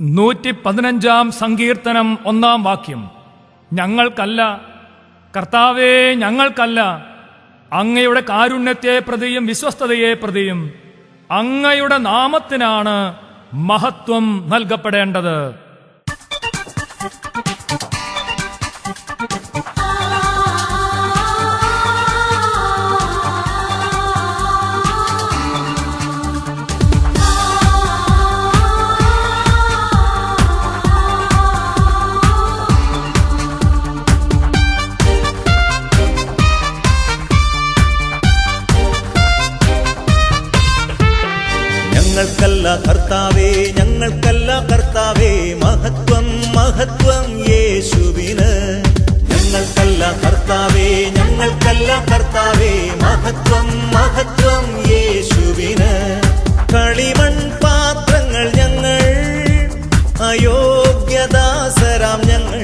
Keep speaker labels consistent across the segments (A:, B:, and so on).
A: നൂറ്റി പതിനഞ്ചാം സങ്കീർത്തനം ഒന്നാം വാക്യം. ഞങ്ങൾക്കല്ല കർത്താവേ ഞങ്ങൾക്കല്ല അങ്ങയുടെ കാരുണ്യത്തെ പ്രതിയും വിശ്വസ്തതയെ പ്രതിയും അങ്ങയുടെ നാമത്തിനാണ് മഹത്വം നൽകപ്പെടേണ്ടത്.
B: കർത്താവേ ഞങ്ങൾക്കല്ല കർത്താവേ മഹത്വം മഹത്വം യേശുവിന്. ഞങ്ങൾക്കല്ല കർത്താവേ ഞങ്ങൾക്കല്ല കർത്താവേ മഹത്വം മഹത്വം യേശുവിന്. കളിമൺ പാത്രങ്ങൾ ഞങ്ങൾ അയോഗ്യദാസരാം ഞങ്ങൾ.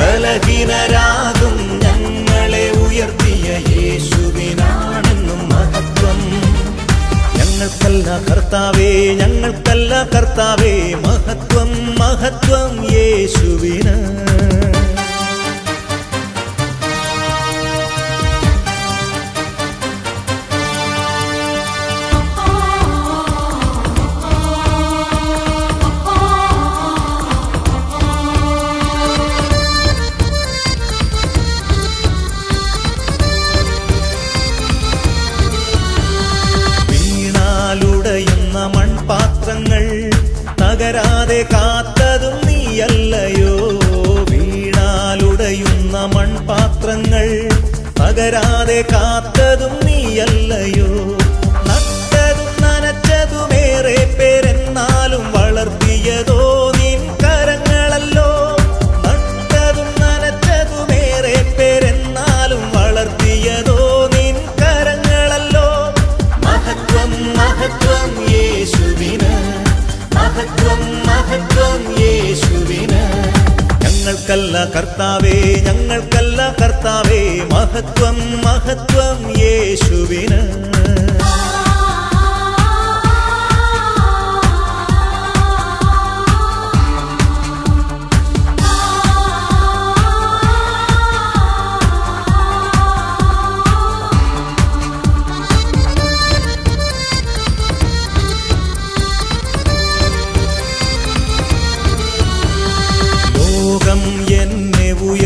B: ബലഹീനരാകും ഞങ്ങളെ ഉയർത്തിയ യേശുവിനാണെന്നും മഹത്വം. ഞങ്ങൾക്കല്ല കർത്താവേ ഞങ്ങൾക്കല്ല കർത്താവേ മഹത്വം മഹത്വം യേശുവിന്. തകരാതെ കാത്തതും നീയല്ലയോ? വീണാലുടയുന്ന മൺപാത്രങ്ങൾ തകരാതെ കാത്തതും നീയല്ലയോ? നട്ടതും നനച്ചതുമേറെ പേരെന്നാലും വളർത്തിയതോ നിൻ കരങ്ങളല്ലോ? നട്ടതും നനച്ചതുമേറെ പേരെന്നാലും വളർത്തിയതോ നിൻ കരങ്ങളല്ലോ? മഹത്വം മഹത്വം യേശുവിന്. മഹത്വം കർത്താവേ ഞങ്ങൾക്കല്ല കർത്താവേ മഹത്വം മഹത്വം യേശുവിന്.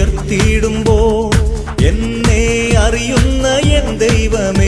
B: ഉയർത്തിയിടുമ്പോ എന്നെ അറിയുന്ന എൻ ദൈവമേ.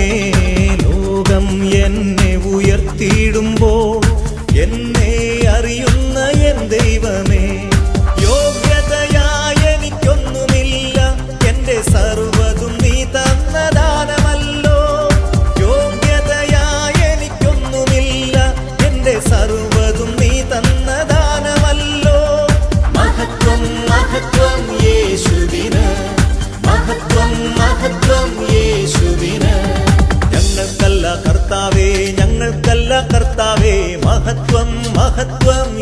B: മഹത്വം മഹത്വം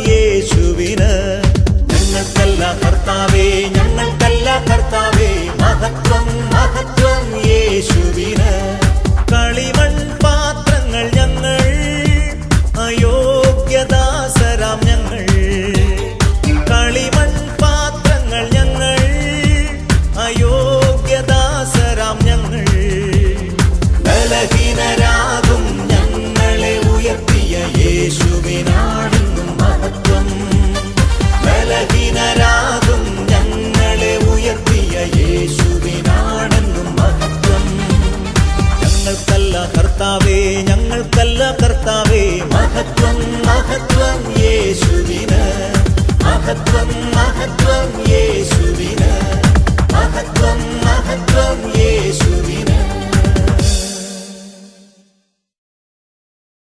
B: ഞങ്ങൾക്കല്ല കർത്താവേ ഞങ്ങൾക്കല്ല കർത്താവേ. മഹത്വം മഹത്വം യേശുവിന്. മഹത്വം മഹത്വം